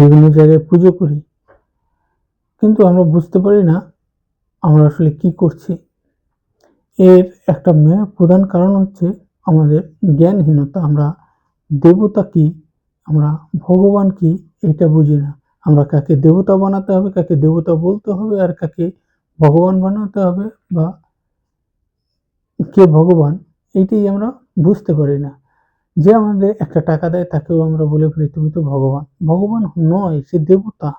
বিভিন্ন জায়গায় পুজো করি। কিন্তু আমরা বুঝতে পারি না আমরা আসলে কি করছি। এর একটা প্রধান কারণ হচ্ছে আমাদের জ্ঞানহীনতা। আমরা দেবতা কি? আমরা ভগবান কি? এটা বুঝি না। আমরা কাকে দেবতা বানাতে হবে, কাকে দেবতা বলতে হবে, আর কাকে ভগবান বানাতে হবে বা কে ভগবান, এইটাই আমরা বুঝতে পারি না। যে আমাদের একটা টাকা দেয়, তাকেও আমরা বলে ফেলি তুমি তো ভগবান। ভগবান নয়, সে দেবতা।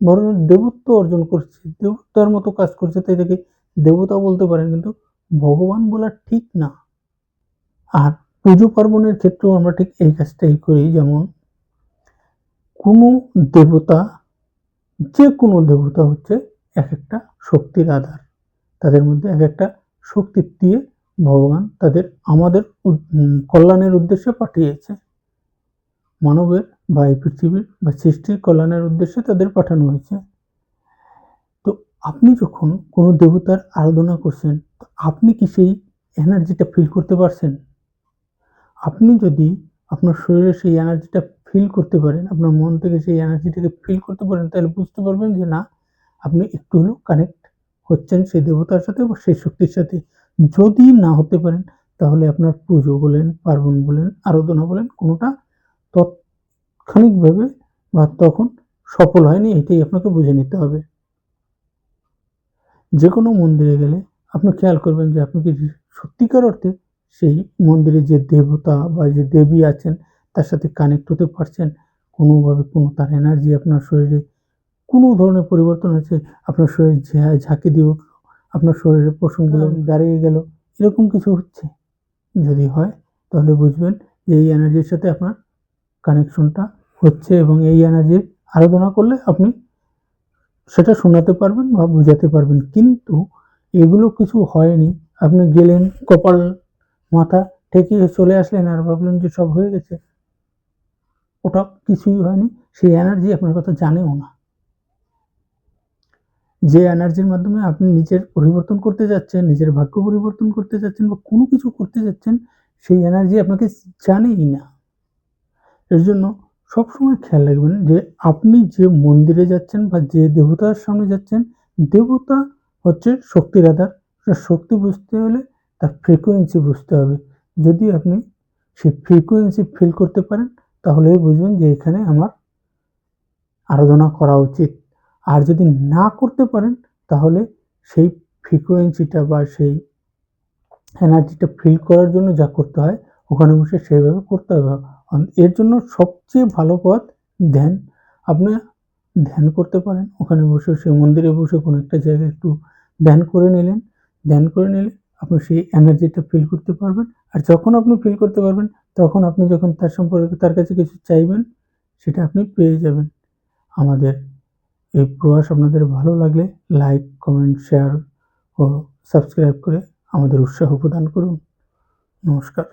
বরং দেবত্ব অর্জন করছে, দেবতার মতো কাজ করছে, তাই তাকে দেবতা বলতে পারেন, কিন্তু ভগবান বলা ঠিক না। আর পুজো পার্বণের ক্ষেত্রেও আমরা ঠিক এই কাজটাই করি, যেমন কোনো দেবতা, যে কোনো দেবতা হচ্ছে এক একটা শক্তির আধার। তাদের মধ্যে এক একটা শক্তি দিয়ে ভগবান তাদের আমাদের কল্যাণের উদ্দেশ্যে পাঠিয়েছে। মানবের বা এই পৃথিবীর বা সৃষ্টির কল্যাণের উদ্দেশ্যে তাদের পাঠানো হয়েছে। তো আপনি যখন কোনো দেবতার আরাধনা করছেন, তো আপনি কি সেই এনার্জিটা ফিল করতে পারছেন? আপনি যদি আপনার শরীরে সেই এনার্জিটা ফিল করতে পারেন, আপনার মন থেকে সেই এনার্জিটাকে ফিল করতে পারেন, তাহলে বুঝতে পারবেন যে না, আপনি একটু হলেও কানেক্ট হচ্ছেন সেই দেবতার সাথে বা সেই শক্তির সাথে। যদি না হতে পারেন, তাহলে আপনার পুজো বলেন, পার্বণ বলেন, আরাধনা বলেন, কোনোটা তাৎক্ষণিকভাবে বা তখন সফল হয়নি, এটাই আপনাকে বুঝে নিতে হবে। যে কোনো মন্দিরে গেলে আপনি খেয়াল করবেন যে আপনি কি সত্যিকার অর্থে সেই মন্দিরে যে দেবতা বা যে দেবী আছেন, তার সাথে কানেক্ট হতে পারছেন? কোনোভাবে কোনো তার এনার্জি আপনার শরীরে কোনো ধরনের পরিবর্তন আছে আপনার শরীর ঝাঁকি দিয়ে উঠল আপনার শরীরের পশমগুলো দাঁড়িয়ে গেল। এরকম কিছু হচ্ছে? যদি হয় তাহলে বুঝবেন যে এই এনার্জির সাথে আপনার কানেকশনটা হচ্ছে এবং এই এনার্জির আরাধনা করলে আপনি সেটা শোনাতে পারবেন বা বোঝাতে পারবেন। কিন্তু এগুলো কিছু হয়নি। আপনি গেলেন কপাল মাথা ঠেকিয়ে চলে আসলেন আর ভাবলেন যে সব হয়ে গেছে। ওটা কিছুই হয়নি। সেই এনার্জি আপনার কথা জানেও না। যে এনার্জির মাধ্যমে আপনি নিজের পরিবর্তন করতে যাচ্ছেন, নিজের ভাগ্য পরিবর্তন করতে যাচ্ছেন বা কোনো কিছু করতে যাচ্ছেন, সেই এনার্জি আপনাকে জানেই না। এর জন্য সবসময় খেয়াল রাখবেন যে আপনি যে মন্দিরে যাচ্ছেন বা যে দেবতার সামনে যাচ্ছেন, দেবতা হচ্ছে শক্তির আধার। শক্তি বুঝতে হলে তার ফ্রিকোয়েন্সি বুঝতে হবে। যদি আপনি সেই ফ্রিকোয়েন্সি ফিল করতে পারেন, তাহলেই বুঝবেন যে এখানে আমার আরাধনা করা উচিত। আর যদি না করতে পারেন, তাহলে সেই ফ্রিকোয়েন্সিটা বা সেই এনার্জিটা ফিল করার জন্য যা করতে হয়, ওখানে বসে সেইভাবে করতে হবে। এর জন্য সবচেয়ে ভালো পথ ধ্যান। আপনি ধ্যান করতে পারেন, ওখানে বসে সেই মন্দিরে বসে কোনো একটা জায়গায় একটু ধ্যান করে নিলেন। ধ্যান করে নিলে আপনি সেই এনার্জিটা ফিল করতে পারবেন। আর যখন আপনি ফিল করতে পারবেন, তখন আপনি যখন তার সম্পর্কে, তার কাছে কিছু চাইবেন, সেটা আপনি পেয়ে যাবেন। আমাদের এই প্রয়াস আপনাদের ভালো লাগলে লাইক কমেন্ট শেয়ার ও সাবস্ক্রাইব করে আমাদের উৎসাহ প্রদান করুন। নমস্কার।